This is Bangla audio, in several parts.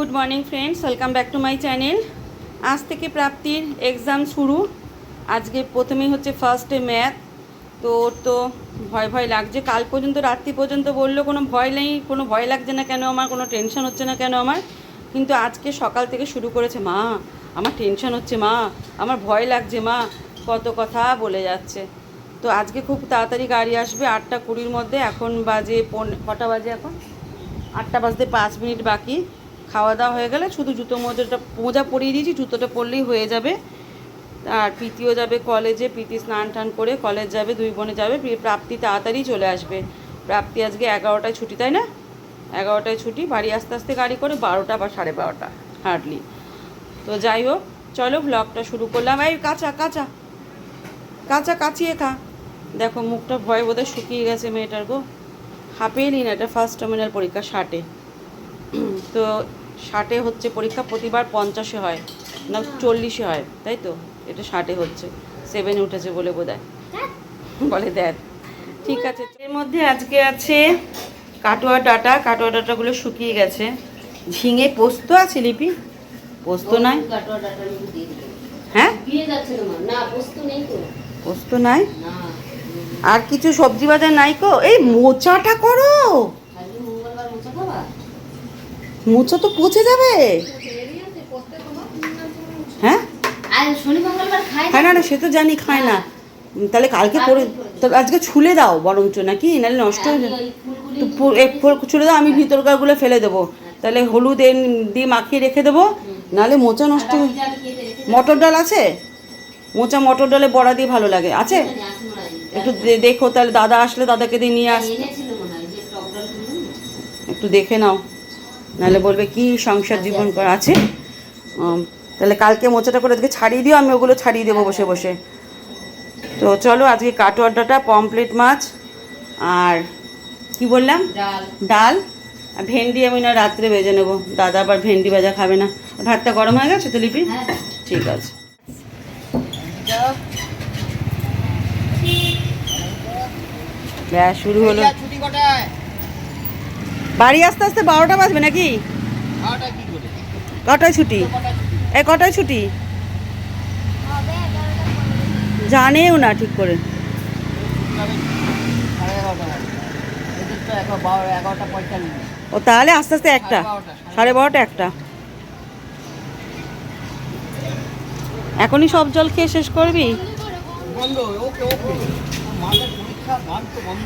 Good morning friends, welcome back to my channel. আজ থেকে প্রাপ্তির এক্সাম শুরু। আজকে প্রথমেই হচ্ছে ফার্স্টে ম্যাথ তো ওর তো ভয় ভয় লাগছে। কাল পর্যন্ত, রাত্রি পর্যন্ত বলল, কোনো ভয় নেই, কোনো ভয় লাগছে না কেন আমার, কোনো টেনশন হচ্ছে না কেন আমার। কিন্তু আজকে সকাল থেকে শুরু করেছে, মা, আমার টেনশন হচ্ছে, মা, আমার ভয় লাগছে, মা। কত কথা বলে যাচ্ছে। তো আজকে খুব তাড়াতাড়ি গাড়ি আসবে আটটা কুড়ির মধ্যে। এখন বাজে পৌনে, কটা বাজে এখন? আটটা বাজতে পাঁচ মিনিট বাকি। খাওয়া দাওয়া হয়ে গেলে শুধু জুতো মোজাটা মোজা পরিয়ে দিয়েছি, জুতোটা পরলেই হয়ে যাবে। আর প্রীতিও যাবে কলেজে, প্রীতি স্নান টান করে কলেজ যাবে, দুই বোনে যাবে প্রাপ্তি তাড়াতাড়ি চলে আসবে। প্রাপ্তি আজকে এগারোটায় ছুটি, তাই না? এগারোটায় ছুটি, বাড়ি আস্তে আস্তে গাড়ি করে বারোটা বা সাড়ে বারোটা, হার্ডলি। তো যাই হোক, চলো ব্লগটা শুরু করলাম। এই কাঁচা কাঁচা কাঁচা কাঁচিয়ে খা। দেখো, মুখটা ভয় বোধহয় শুকিয়ে গেছে মেয়েটার গো। হাফেই নি না এটা ফার্স্ট টার্মিনাল পরীক্ষা ষাটে। তো ষাটে হচ্ছে পরীক্ষা প্রতিবার পঞ্চাশে হয় না চল্লিশে হয় তাই তো? এটা ষাটে হচ্ছে সেভেনে উঠেছে বলে বোধ বলে দেখ ঠিক আছে এর মধ্যে আজকে আছে কাটোয়া ডাটা কাটোয়া ডাটাগুলো শুকিয়ে গেছে। ঝিঙে পোস্ত আছে লিপি? পোস্ত নাই। হ্যাঁ? পোস্ত নাই আর কিছু সবজি বাজার নাই কো? এই মোচাটা করো আজকে মঙ্গলবার মোচা খাবা মোচা তো পচে যাবে। হ্যাঁ? হ্যাঁ না না সে তো জানি খায় না। তাহলে কালকে করে তো আজকে ছুলে দাও বরঞ্চ নাকি? নাহলে নষ্ট হয়ে যাবে তো ফুল ছুলে দাও আমি ভিতরকারগুলো ফেলে দেবো। তাহলে হলুদ দিয়ে মাখিয়ে রেখে দেবো। নাহলে মোচা নষ্ট হয়ে মটর ডাল আছে? মোচা মটর ডালে বড়া দিয়ে ভালো লাগে। আছে? একটু দে- দেখো তাহলে দাদা আসলে দাদাকে দিয়ে নিয়ে আস হয়? একটু দেখে নাও। নাহলে বলবে কি সংসার জীবন করা আছে? উম, তাহলে কালকে মোচাটা করে আজকে ছাড়িয়ে দিও আমি ওগুলো ছাড়িয়ে দেবো বসে বসে। তো চলো আজকে কাটোয়ার ডাটা পমপ্লেট মাছ আর কি বললাম? ডাল। আর ভেন্ডি আমি না রাত্রে ভেজে নেব। দাদা আবার ভেন্ডি ভাজা খাবে না। ভাতটা গরম হয়ে গেছে তো লিপি? হ্যাঁ। ঠিক আছে। ব্যাস শুরু হলো। বাড়ি আসতে আসতে বারোটা বাজবে নাকি? কটায় ছুটি? এ কটায় ছুটি? জানেও না ঠিক করে। ও তাহলে আস্তে আস্তে একটা সাড়ে বারোটা একটা। এখনই সব জল খেয়ে শেষ করবি?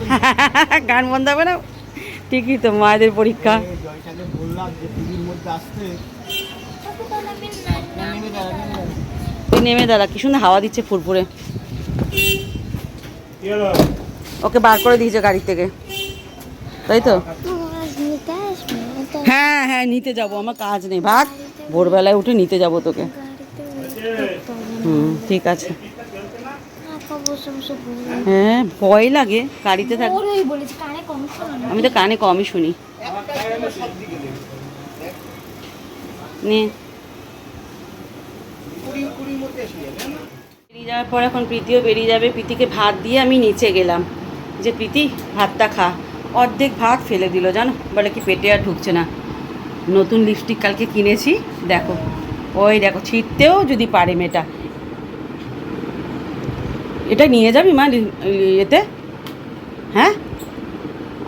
গান বন্ধ হবে না? ঠিকই তো মায়েদের পরীক্ষা। তুই নেমে দাঁড়া কি সুন্দর হাওয়া দিচ্ছে ফুরফুরে। ওকে বার করে দিয়েছে গাড়ি থেকে। তাই তো? হ্যাঁ হ্যাঁ নিতে যাব আমার কাজ নেই। ভাগ ভোরবেলায় উঠে নিতে যাব তোকে। হুম ঠিক আছে। হ্যাঁ ভয় লাগে গাড়িতে থাক আমি তো কানে কমই শুনি। নে। বেরিয়ে যাওয়ার পর এখন প্রীতিও বেরিয়ে যাবে। প্রীতিকে ভাত দিয়ে আমি নিচে গেলাম। যে প্রীতি ভাতটা খা। অর্ধেক ভাত ফেলে দিল জানো? বলে কি পেটে আর ঢুকছে না। নতুন লিপস্টিক কালকে কিনেছি দেখো। ওই দেখো ছিটতেও যদি পারে মেয়েটা। এটা নিয়ে যাবি মা এতে হ্যাঁ?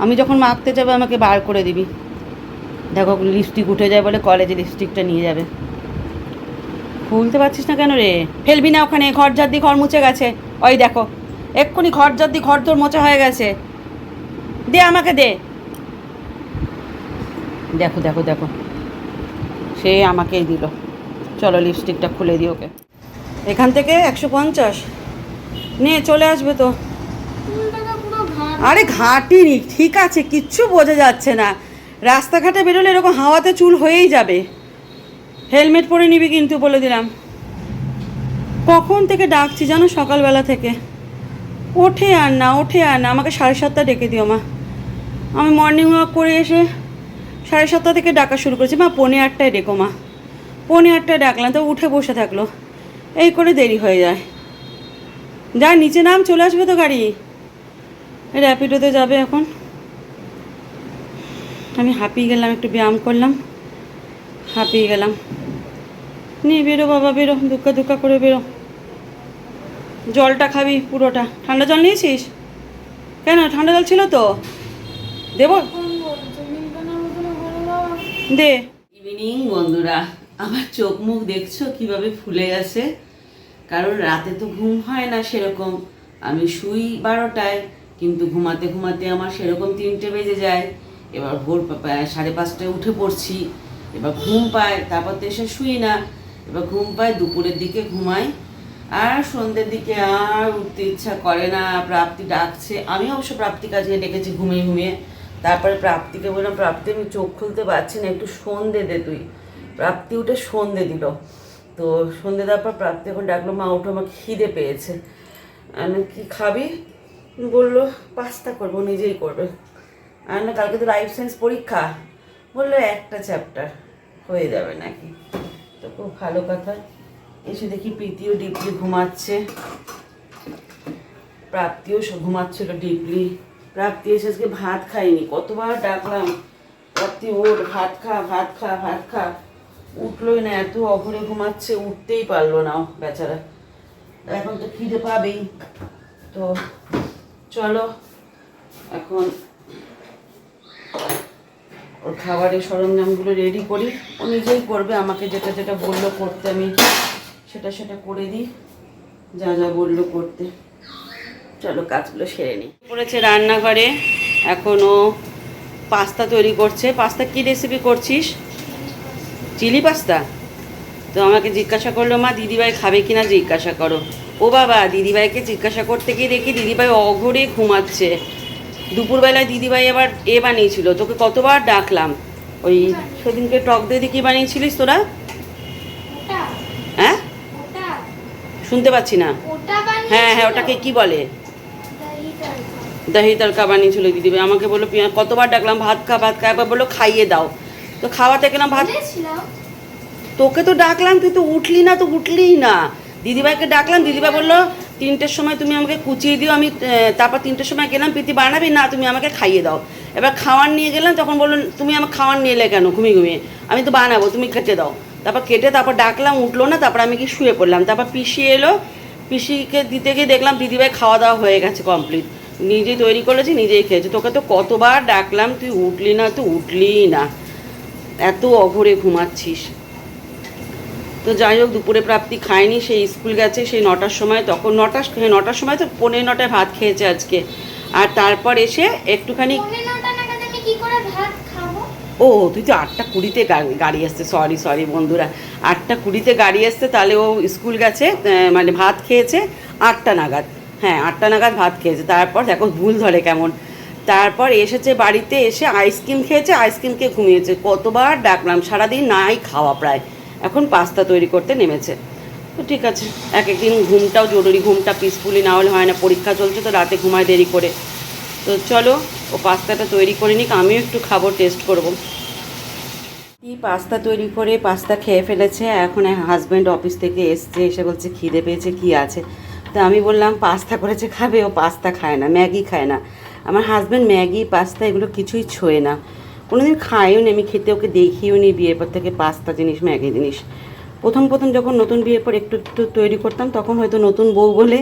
আমি যখন মাখতে যাবে, আমাকে বার করে দিবি। দেখো লিপস্টিক উঠে যায় বলে কলেজে লিপস্টিকটা নিয়ে যাবে। খুলতে পারছিস না কেন রে? ফেলবি না ওখানে, ঘর দিয়ে ঘর মুছে গেছে। ওই দেখো, এক্ষুনি ঘর দিয়ে ঘর তোর মোছা হয়ে গেছে। দে আমাকে দে। দেখো দেখো দেখো। সে আমাকেই দিল। চলো লিপস্টিকটা খুলে দিই ওকে। এখান থেকে একশো পঞ্চাশ। নে চলে আসবে তো। আরে ঘাটিনি ঠিক আছে, কিচ্ছু বোঝা যাচ্ছে না। রাস্তাঘাটে বেরোলে এরকম হাওয়াতে চুল হয়েই যাবে। হেলমেট পরে নিবি কিন্তু বলে দিলাম। কখন থেকে ডাকছি জানো সকালবেলা থেকে? ওঠে আর না, ওঠে আর না, আমাকে সাড়ে সাতটা ডেকে দিও মা। আমি মর্নিং ওয়াক করে এসে সাড়ে সাতটা থেকে ডাকা শুরু করেছি। মা, পৌনে আটটায় ডেকো মা। পৌনে আটটায় ডাকলাম, তো উঠে বসে থাকল। এই করে দেরি হয়ে যায়। যা, নিচে নাম, চলে আসবে তো গাড়ি। র্যাপিডোতে যাবে এখন। আমি হাঁপিয়ে গেলাম, একটু ব্যায়াম করলাম। হাঁপিয়ে গেলাম। নিয়ে বেরো বাবা, বেরো, দুক্কা দুক্কা করে বেরো। জলটা খাবি পুরোটা। ঠান্ডা জল নিয়েছিস? কেন, ঠান্ডা জল ছিল তো? দেব? দে। ইভিনিং বন্ধুরা। আমার চোখ মুখ দেখছ? কীভাবে ফুলে গেছে? কারণ রাতে তো ঘুম হয় না সেরকম। আমি শুই বারোটায়, কিন্তু ঘুমাতে ঘুমাতে আমার সেরকম তিনটে বেজে যায়। এবার ভোর সাড়ে পাঁচটায় উঠে পড়ছি। এবার ঘুম পায়, তারপর তো এসে শুই না। এবার ঘুম পায়, দুপুরের দিকে ঘুমাই। আর সন্ধ্যের দিকে আর উঠতে ইচ্ছা করে না, প্রাপ্তি ডাকছে। আমি অবশ্য প্রাপ্তি কাছে ডেকেছি ঘুমিয়ে ঘুমিয়ে। তারপরে প্রাপ্তিকে বললাম, প্রাপ্তি, আমি চোখ খুলতে পারছি না, একটু সন্ধে দে তুই। প্রাপ্তি উঠে সন্ধে দিল। তো সন্ধে পর প্রাপ্তি এখন ডাকলো, মা উঠো আমাকে খিদে পেয়েছে। আমি কি খাবি? বলল, পাস্তা করব, নিজেই করবে। আর না কালকে তো লাইফ সায়েন্স পরীক্ষা। বলল, একটা চ্যাপ্টার হয়ে যাবে নাকি। তো খুব ভালো কথা। এসে দেখি প্রীতিও ডিপলি ঘুমাচ্ছে। প্রাপ্তিও ঘুমাচ্ছিল ডিপলি প্রাপ্তি এসে আজকে ভাত খাইনি কতবার ডাকলাম, প্রাপ্তি ওর ভাত খা ভাত খা ভাত খা। উঠলোই না, এত অঘরে ঘুমাচ্ছে, উঠতেই পারল না বেচারা। এখন তো খিদে পাবেই। তো চলো, এখন ওর খাবারের সরঞ্জামগুলো রেডি করি। ও নিজেই করবে, আমাকে যেটা যেটা বলল করতে আমি সেটা সেটা করে দিই। যা যা বলল করতে। চলো কাজগুলো সেরে নিই। করেছে রান্নাঘরে এখনও পাস্তা তৈরি করছে। পাস্তা কি রেসিপি করছিস? Chili pasta? তো আমাকে জিজ্ঞাসা করল মা দিদিভাই খাবে কি না জিজ্ঞাসা করো। ও বাবা দিদিভাইকে জিজ্ঞাসা করতে গিয়ে দেখি দিদিভাই অঘরে ঘুমাচ্ছে। দুপুরবেলায় দিদিভাই আবার এ বানিয়েছিল তোকে কতবার ডাকলাম? ওই সেদিনকে টক দই দিয়ে কি বানিয়েছিলিস তোরা? হ্যাঁ? শুনতে পাচ্ছি না। হ্যাঁ হ্যাঁ ওটাকে কি বলে? দাহি তড়কা। বানিয়েছিল দিদিভাই। আমাকে বলল কতবার ডাকলাম? ভাত খা ভাত খা। একবার বলল খাইয়ে দাও। তো খাওয়াতে গেলাম ভাত? তোকে তো ডাকলাম তুই তো উঠলি না তো উঠলিই না। দিদিভাইকে ডাকলাম দিদিভাই বলল তিনটের সময় তুমি আমাকে কুচিয়ে দিও আমি তারপর তিনটের সময় গেলাম প্রীতি বানাবি? না তুমি আমাকে খাইয়ে দাও। এবার খাওয়ার নিয়ে গেলাম তখন বলল তুমি আমার খাওয়ার নিয়ে এলে কেন ঘুমিয়ে ঘুমিয়ে? আমি তো বানাবো তুমি কেটে দাও। তারপর কেটে তারপর ডাকলাম উঠল না তারপর আমি কি শুয়ে পড়লাম। তারপর পিসি এলো পিসিকে দিতে গিয়ে দেখলাম দিদিভাই খাওয়া দাওয়া হয়ে গেছে কমপ্লিট। নিজেই তৈরি করেছি নিজেই খেয়েছি। তোকে তো কতবার ডাকলাম তুই উঠলি না তুই উঠলিই না। এত অঘরে ঘুমাচ্ছিস। তো যাই হোক দুপুরে প্রাপ্তি খায়নি সেই স্কুল গেছে সেই নটার সময় তখন নটা হ্যাঁ, নটার সময় তো পনেরো নটায় ভাত খেয়েছে আজকে। আর তারপর এসে একটুখানি ও তুই তো আটটা কুড়িতে গাড়ি আসছে সরি সরি বন্ধুরা। আটটা কুড়িতে গাড়ি আসছে তাহলে ও স্কুল গেছে মানে ভাত খেয়েছে আটটা নাগাদ। হ্যাঁ আটটা নাগাদ ভাত খেয়েছে। তারপর দেখো ভুল ধরে কেমন। তারপর এসেছে বাড়িতে এসে আইসক্রিম খেয়েছে, আইসক্রিম খেয়ে ঘুমিয়েছে। কতবার ডাকলাম, সারাদিন নাই খাওয়া প্রায়। এখন পাস্তা তৈরি করতে নেমেছে। তো ঠিক আছে এক একদিন ঘুমটাও জরুরি, ঘুমটা পিসফুলি না হলে হয় না, পরীক্ষা চলছে তো রাতে ঘুমায় দেরি করে। তো চলো, ও পাস্তাটা তৈরি করে নিক, আমিও একটু খাব টেস্ট করব। কি পাস্তা তৈরি করে, পাস্তা খেয়ে ফেলেছে, এখন হাজব্যান্ড অফিস থেকে এসছে, এসে বলছে খিদে পেয়েছে, কি আছে? তো আমি বললাম, পাস্তা করেছে খাবে, ও পাস্তা খায় না, ম্যাগি খায় না। হাজব্যান্ড ম্যাগি পাস্তা এগুলো কিছুই ছোঁয় না। কোনোদিন খায়ও নি, আমি খেতে ওকে দেখিও নি বিয়ের পর থেকে পাস্তা জিনিস, ম্যাগি জিনিস। প্রথম প্রথম যখন নতুন বিয়ের পর একটু একটু তৈরি করতাম, তখন হয়তো নতুন বউ বলে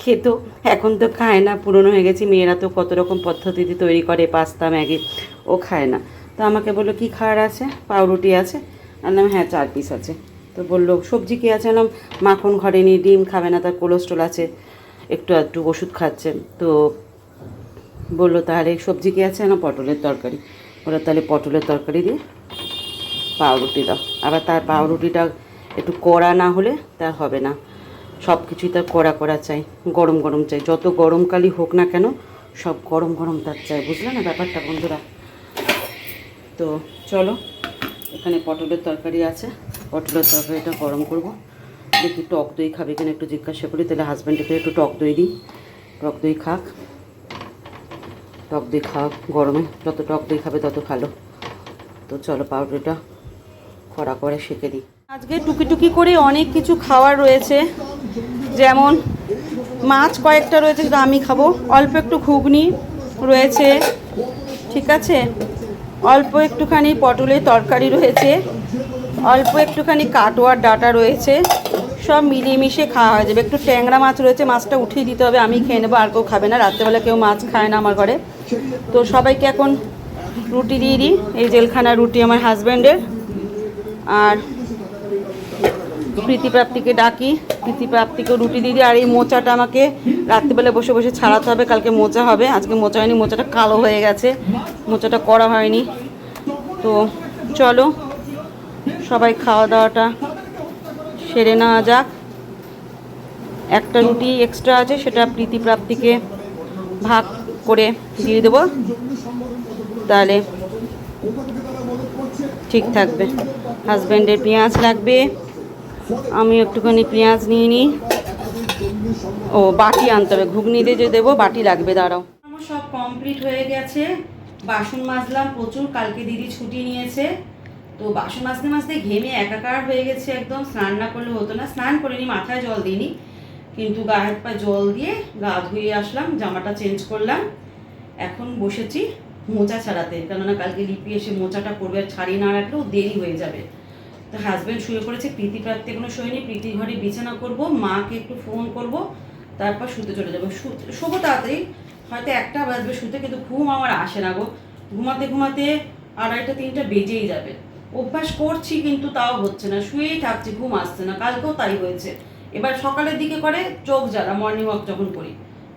খেত। এখন তো খায় না, পুরনো হয়ে গেছি, মেয়েরা তো কত রকম পদ্ধতিতে তৈরি করে পাস্তা ম্যাগি, ও খায় না। তো আমাকে বলল, কি খাওয়ার আছে? পাউরুটি আছে। বললাম হ্যাঁ চার পিস আছে। তো বলল, সবজি কী আছে? বললাম, মাখন ঘরে নেই, ডিম খাবে না, তার কোলেস্ট্রল আছে, একটু একটু ওষুধ খাচ্ছে। তো বলল, তাহলে সবজি কি আছে? না, পটলের তরকারি। ওরা তাহলে পটলের তরকারি দিয়ে পাউরুটি দাও। আবার তার পাউরুটিটা একটু কড়া না হলে তার হবে না। সব কিছুই তার কড়া কড়া চাই, গরম গরম চাই। যত গরমকালই হোক না কেন, সব গরম গরম তার চাই। বুঝলে না ব্যাপারটা, বন্ধুরা? তো চলো, এখানে পটলের তরকারি আছে। পটলের তরকারিটা গরম করব। দেখি টক দই খাবে কিনা একটু জিজ্ঞাসা করি, তাহলে হাজব্যান্ডকে একটু টক দই দিই। টক দই খাক। টক দই খাক গরমে যত টক দই খাবে তত ভালো। তো চলো পাউডারটা কড়া করে সেঁকে দিই। আজকে টুকি টুকি করে অনেক কিছু খাওয়ার রয়েছে। যেমন মাছ কয়েকটা রয়েছে যেটা আমি খাব। অল্প একটু ঘুগনি রয়েছে, ঠিক আছে? অল্প একটুখানি পটলের তরকারি রয়েছে। অল্প একটুখানি কাটোয়ার ডাটা রয়েছে। সব মিলিয়ে খাওয়া হয়ে যাবে। একটু ট্যাংরা মাছ রয়েছে, মাছটা উঠিয়ে দিতে হবে, আমি খেয়ে নেব, আর কেউ খাবে না। রাত্রেবেলা কেউ মাছ খায় না আমার ঘরে। তো সবাইকে এখন রুটি দিয়ে দিই। এই জেলখানা রুটি আমার হাজব্যান্ডের। আর প্রীতিপ্রাপ্তিকে ডাকি। প্রীতিপ্রাপ্তিকে রুটি দিয়ে দিই। আর এই মোচাটা আমাকে রাত্রিবেলা বসে বসে ছাড়াতে হবে, কালকে মোচা হবে। আজকে মোচা হয়নি, মোচাটা কালো হয়ে গেছে। মোচাটা করা হয়নি। তো চলো, সবাই খাওয়া দাওয়াটা সেরে নেওয়া যাক। একটা রুটি এক্সট্রা আছে, সেটা প্রীতিপ্রাপ্তিকে ভাগ করে দিয়ে দেবো। তাহলে ঠিক থাকবে। হাজব্যান্ডের পেঁয়াজ লাগবে। আমি একটুখানি পেঁয়াজ নিয়ে নিই। ও, বাটি আনতে হবে। ঘুগনি দিয়ে যে দেবো, বাটি লাগবে, দাঁড়াও। আমার সব কমপ্লিট হয়ে গেছে। বাসন মাজলাম প্রচুর। কালকে দিদি ছুটি নিয়েছে। তো বাসন মাজতে মাজতে ঘেমে একাকার হয়ে গেছে একদম। স্নান না করলে হতো না। স্নান করিনি, মাথায় জল দিইনি। কিন্তু গা হাত পা জল দিয়ে গা ধুয়ে আসলাম, জামাটা চেঞ্জ করলাম। এখন বসেছি মোচা ছাড়াতে। কেননা কালকে লিপি এসে মোচাটা করবে আর ছাড়িয়ে না রাখলেও দেরি হয়ে যাবে। তো হাজব্যান্ড শুয়ে পড়েছে, প্রীতি প্রাপ্তি এখনও শোয়নি প্রীতি ঘরে বিছানা করব, মাকে একটু ফোন করব, তারপর শুতে চলে যাব। শু- শোবো তাড়াতাড়ি। হয়তো একটা বাজবে শুতে, কিন্তু ঘুম আমার আসে না গো। ঘুমাতে ঘুমাতে আড়াইটা, তিনটা বেজেই যাবে। অভ্যাস করছি কিন্তু তাও হচ্ছে না। শুয়েই থাকছি, ঘুম আসছে না। কালকেও তাই হয়েছে। এবার সকালের দিকে করে চোখ জ্বালা মর্নিং ওয়াক যখন করি।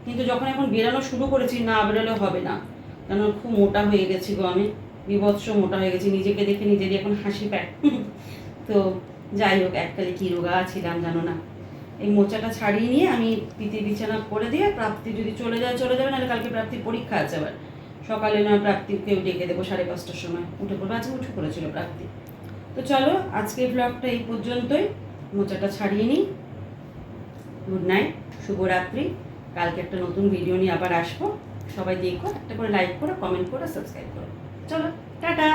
কিন্তু যখন এখন বেরানো শুরু করেছি, না, বেরোলে হবে না। কেন, খুব মোটা হয়ে গেছি গো আমি। বিভৎস মোটা হয়ে গেছি। নিজেকে দেখে নিজেরই এখন হাসি পায়। তো যাই হোক, এককালে কী রোগা ছিলাম জানো না। এই মোচাটা ছাড়িয়ে নিয়ে আমি পিতি বিছানা করে দিয়ে প্রাপ্তি যদি চলে যায়, চলে যাবে, নাহলে কালকে প্রাপ্তির পরীক্ষা আছে আবার। সকালে নয় প্রাক্তিককেও ডেকে দেবো সাড়ে পাঁচটার সময়। উঠে পড়বে। আজকে উঠে পড়েছিল প্রাক্তিক। তো চলো, আজকের ব্লগটা এই পর্যন্তই। মোচাটা ছাড়িয়ে নিই। গুড নাইট শুভরাত্রি। কালকে একটা নতুন ভিডিও নিয়ে আবার আসব। সবাই দেখো, একটা করে লাইক করো কমেন্ট করো সাবস্ক্রাইব করো। চলো, টাটা!